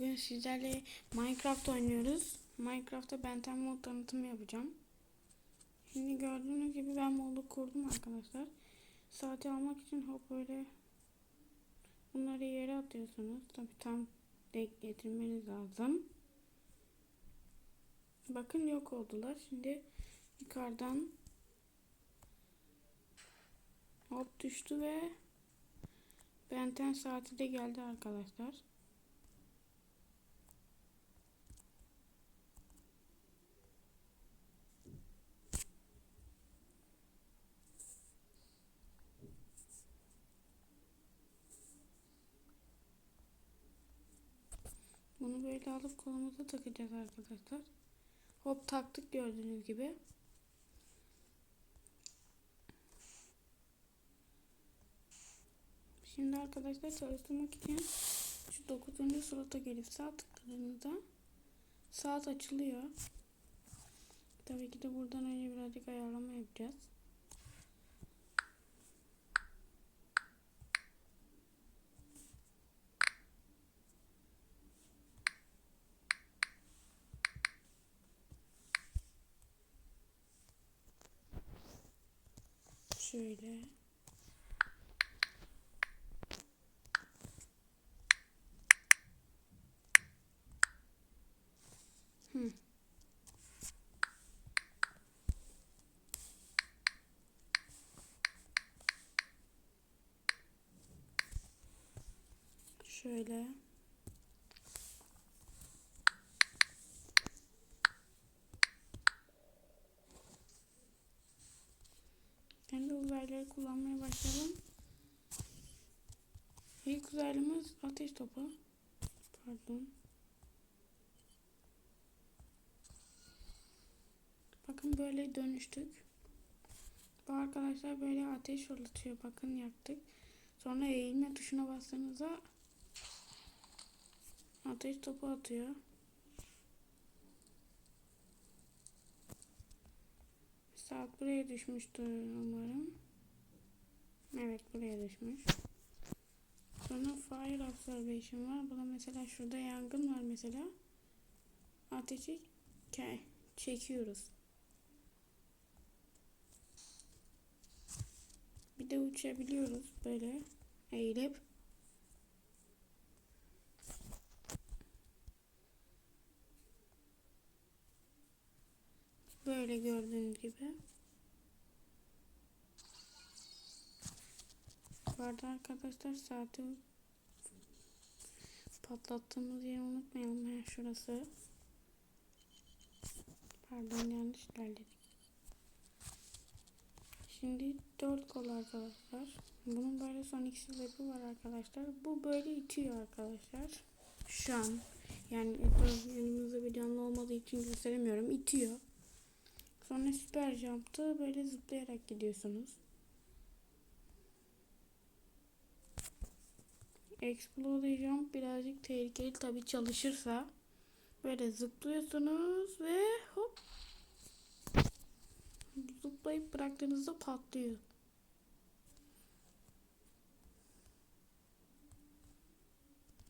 Bugün sizlerle Minecraft oynuyoruz. Minecraft'ta Benten mod tanıtımı yapacağım. Şimdi gördüğünüz gibi ben modu kurdum arkadaşlar. Saati almak için hop böyle bunları yere atıyorsunuz. Tabi tam denk getirmeniz lazım. Bakın yok oldular. Şimdi yukarıdan hop düştü ve Benten saati de geldi arkadaşlar. Bunu böyle alıp kolumuza takacağız arkadaşlar. Hop taktık gördüğünüz gibi. Şimdi arkadaşlar çalıştırmak için şu 9. slota gelip sağ tıkladığınızda saat açılıyor. Tabii ki de buradan önce birazcık ayarlama yapacağız. Şöyle. Hı. Şöyle. Kullanmaya başladım. İlk uzaylımız ateş topu. Pardon. Bakın böyle dönüştük. Bu arkadaşlar böyle ateş fırlatıyor. Bakın yaktık. Sonra eğilme tuşuna bastığınızda ateş topu atıyor. Saat buraya düşmüştür umarım. Evet buraya düşmüş. Sonra fire observation var. Burada mesela şurada yangın var mesela. Ateşi çekiyoruz. Bir de uçabiliyoruz böyle eğilip. Böyle gördüğünüz gibi. Arada arkadaşlar saati patlattığımız yeri unutmayalım. Ha, şurası. Pardon yanlış ilerledik. Şimdi dört kol arkadaşlar. Bunun böyle son iki slabı var arkadaşlar. Bu böyle itiyor arkadaşlar. Şu an yani yanımızda bir canlı olmadığı için gösteremiyorum. İtiyor. Sonra süper jump'ta böyle zıplayarak gidiyorsunuz. Explode jump birazcık tehlikeli tabi çalışırsa. Böyle zıplıyorsunuz ve hop zıplayıp bıraktığınızda patlıyor.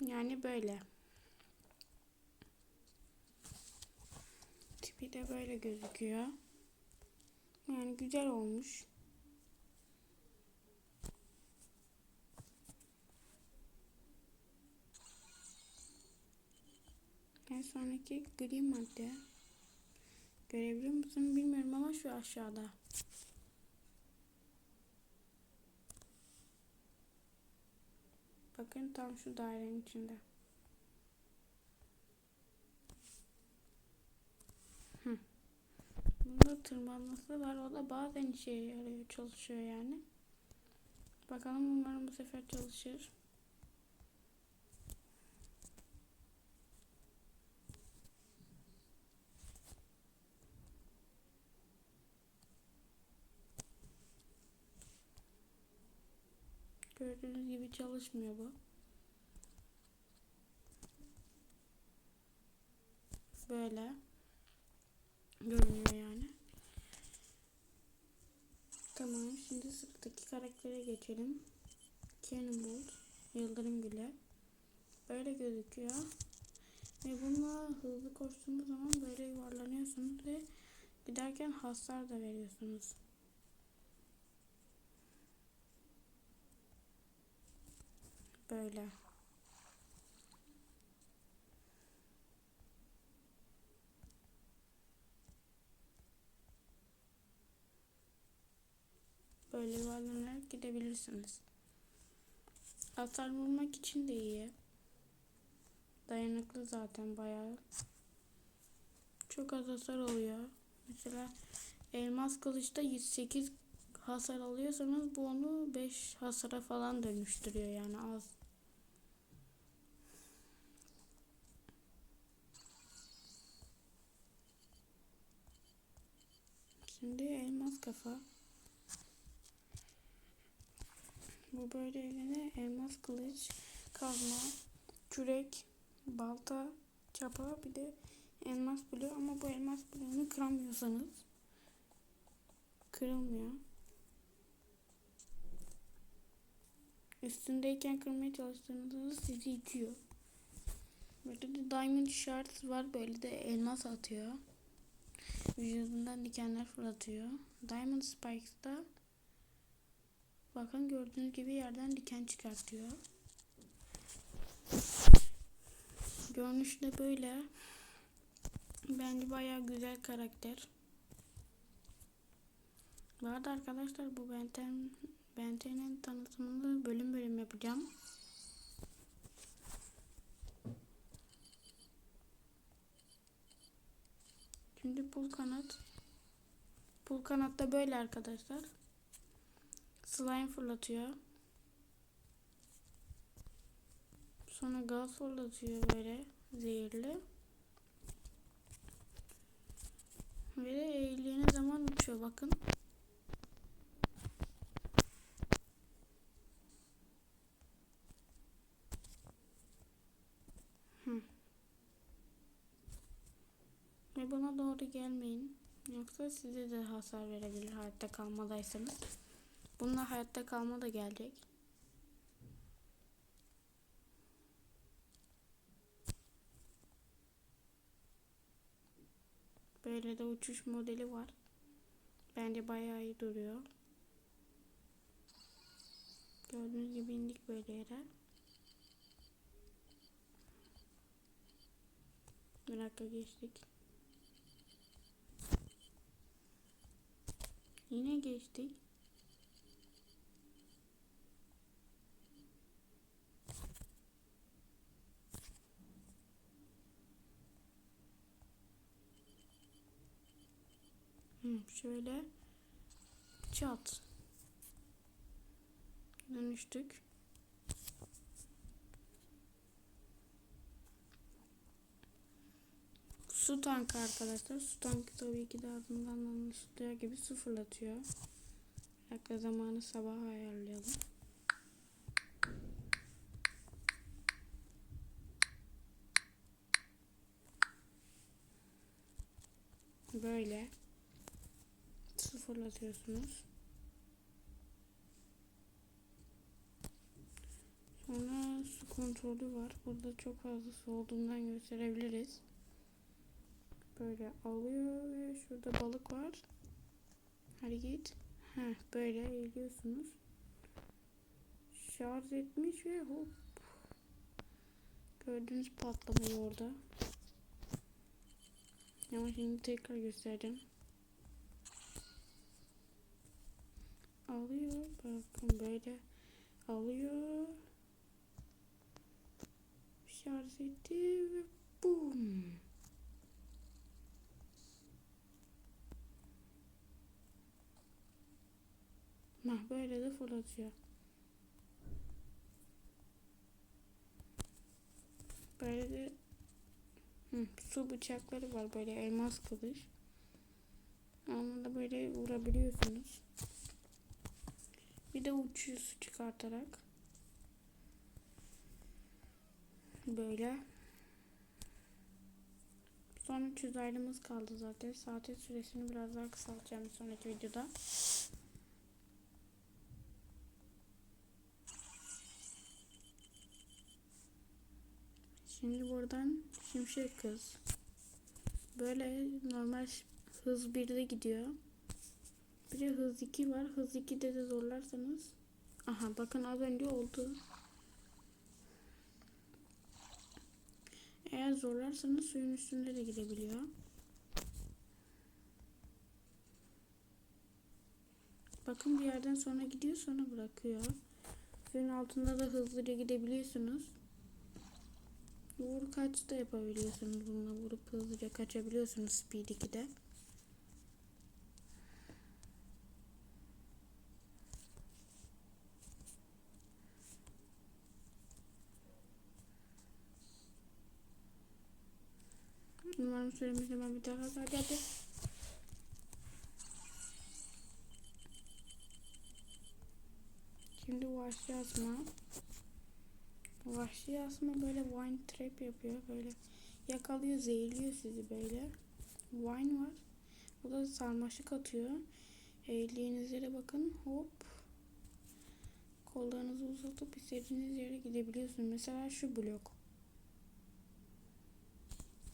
Yani böyle. Tipi de böyle gözüküyor. Yani güzel olmuş. En sonraki gri madde. Görebiliyor musun bilmiyorum ama şu aşağıda. Bakın tam şu dairenin içinde. Hı. Bunda tırmanması var. O da bazen işe yarıyor, çalışıyor yani. Bakalım umarım bu sefer çalışır. Gördüğünüz gibi çalışmıyor bu. Böyle görünüyor yani. Tamam şimdi sıradaki karaktere geçelim. Cannonball Yıldırım Güle. Böyle gözüküyor. Ve bununla hızlı koştuğunuz zaman böyle yuvarlanıyorsunuz ve giderken hasar da veriyorsunuz. Böyle. Böyle yuvarlanarak gidebilirsiniz. Hasar vurmak için de iyi. Dayanıklı zaten bayağı. Çok az hasar oluyor. Mesela elmas kılıçta 108 hasar alıyorsanız bu onu 5 hasara falan dönüştürüyor yani az. Şimdi elmas kafa. Bu böyle eline elmas kılıç, kazma, kürek, balta, çapa bir de elmas bloğu ama bu elmas bloğunu kıramıyorsanız kırılmıyor. Üstündeyken kırmaya çalıştığınızda sizi itiyor. Burada da diamond shards var böyle de elmas atıyor. Vücudundan dikenler fırlatıyor. Diamond spikes da bakın gördüğünüz gibi yerden diken çıkartıyor. Görünüşte böyle. Bence bayağı güzel karakter. Bu arada arkadaşlar bu Benten Benten'in tanıtımını bölüm bölüm yapacağım. Şimdi pul kanat. Pul kanat da böyle arkadaşlar. Slime fırlatıyor. Sonra gaz fırlatıyor böyle zehirli. Ve eğildiğiniz zaman uçuyor bakın. Hı. Doğru gelmeyin. Yoksa size de hasar verebilir hayatta kalmadaysanız. Bununla hayatta kalma da gelecek. Böyle de uçuş modeli var. Bence bayağı iyi duruyor. Gördüğünüz gibi indik böyle yere. Bir dakika geçtik. Yine geçtik. Hı, şöyle çat dönüştük. Su tankı arkadaşlar. Su tankı tabii ki de adından anlaşıldığı gibi su fırlatıyor. Bir dakika zamanı sabah ayarlayalım. Böyle su fırlatıyorsunuz. Sonra su kontrolü var. Burada çok fazla su olduğundan gösterebiliriz. Böyle alıyor ve şurada balık var. Hadi git. Heh, böyle eğiliyorsunuz. Şarj etmiş ve hop. Gördüğünüz patlamayı orada. Ama şimdi tekrar göstereceğim. Alıyor. Bakın böyle alıyor. Şarj etti ve boom. Nah böyle de fırlatıyor. Böyle de hı, su bıçakları var böyle elmas kılıç. Onunla böyle vurabiliyorsunuz. Bir de uçuyor su çıkartarak. Böyle. Son 300 aylığımız kaldı zaten. Saatin süresini biraz daha kısaltacağım sonraki videoda. Şimdi buradan şimşek kız. Böyle normal hız 1'de gidiyor. Bir de hız 2 var. Hız 2'de de zorlarsanız. Aha bakın az önce oldu. Eğer zorlarsanız suyun üstünde de gidebiliyor. Bakın bir yerden sonra gidiyor sonra bırakıyor. Suyun altında da hızlıca gidebiliyorsunuz. Vur kaç da yapabiliyorsunuz bununla vurup hızlıca kaçabiliyorsunuz speed 2'de. Umarım süremiz hemen bir daha hadi hadi. Şimdi vahşi asma. Vahşi asma böyle wine trap yapıyor. Böyle yakalıyor, zehirliyor sizi böyle. Wine var. Bu da sarmaşık atıyor. Eğildiğiniz yere bakın. Hop. Kollarınızı uzatıp istediğiniz yere gidebiliyorsunuz. Mesela şu blok.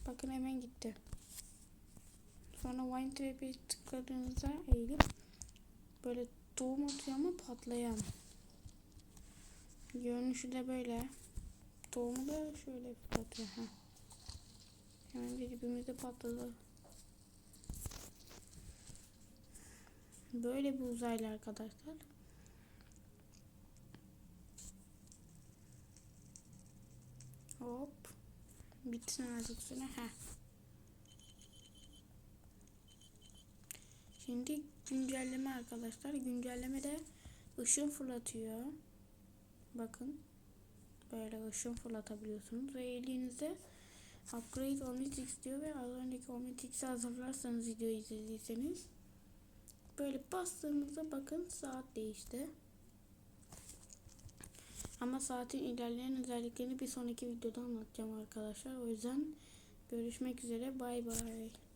Bakın hemen gitti. Sonra wine trap'e tıkladığınızda eğilip böyle tohum atıyor ama patlayan. Görünüşü de böyle. Tohumu da şöyle patlatıyor. Heh. Hemen bir dibimizde patladı. Böyle bir uzaylı arkadaşlar. Hop. Bitsin artık süre. Heh. Şimdi güncelleme arkadaşlar. Güncellemede ışın fırlatıyor. Bakın. Böyle ışın fırlatabiliyorsunuz. Ve elinizde Upgrade Omnitrix diyor ve az önceki Omnitrix'i hazırlarsanız videoyu izlediyseniz böyle bastığımızda bakın saat değişti. Ama saatin ilerleyen özelliklerini bir sonraki videoda anlatacağım arkadaşlar. O yüzden görüşmek üzere. Bay bay.